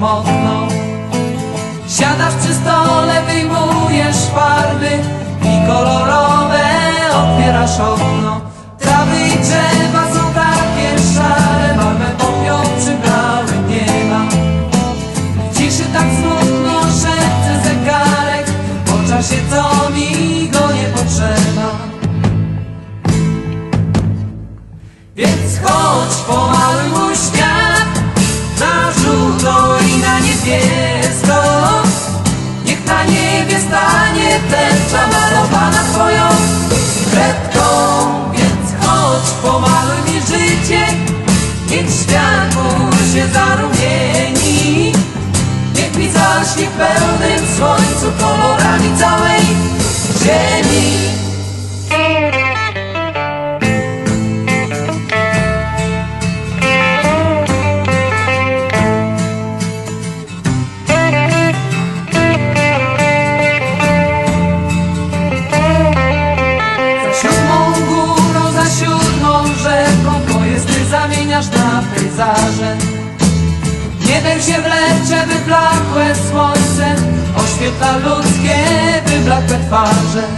mocno. Siadasz przy stole, wyjmujesz farby I kolorowe otwierasz okno. Trawy i drzewa są takie szare Barwę popiół przybrały nieba W ciszy tak smutno szepce zegarek Po czasie co mi go nie potrzeba. Więc chodź pomaluj mój tęcza malowana twoją kredką. Więc chodź pomaluj mi życie Niech światło się zarumieni pejzaże Niebem się wlecze wyblakłe słońce Oświetla ludzkie wyblakłe twarze